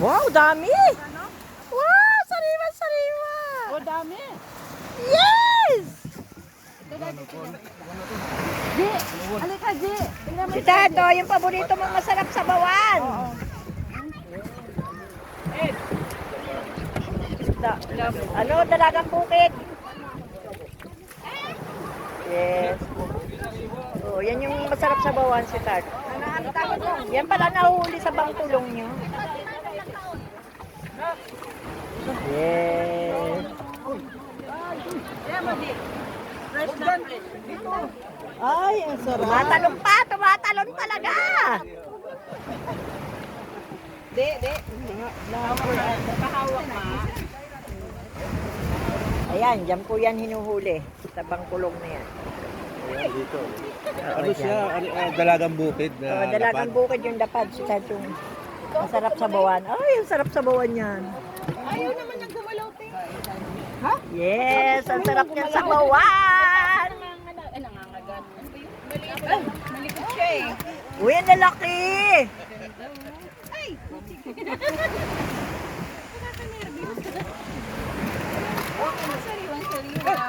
Wow, dami! Wow, sariwa, sariwa! O, dami. Yes! Ji. Tingnan mo. Si Tato, yung paborito mong masarap sa bawan. Da, ano, dalagang bukid. Yes. Oh, yan yung masarap sa bawan si Tat. Yan pala nahuli sa bangkulong nyo. Yes. Ay, ang sarap. Tumatalon pa, tumatalon talaga. Di, di. Nakahawak ma. Ayan, dyan po yan hinuhuli. Sa bangkulong na yan. Ayan, dito. Ano siya? Ano, ah, dalagang bukid na Oh, dalagang lapad. bukid yung dapad. Si Tat yung masarap sa bawan. Ay, ang sarap sa bawan yan. Ayaw naman niyang gumalaw, te. Yes, ang sarap niyan sa bawan. Nangangagat. Ay, nangangagat. Ay, malikot siya eh. Uy, ang lalaki. Nakaka-nervous. Okay, sariwan, sariwan.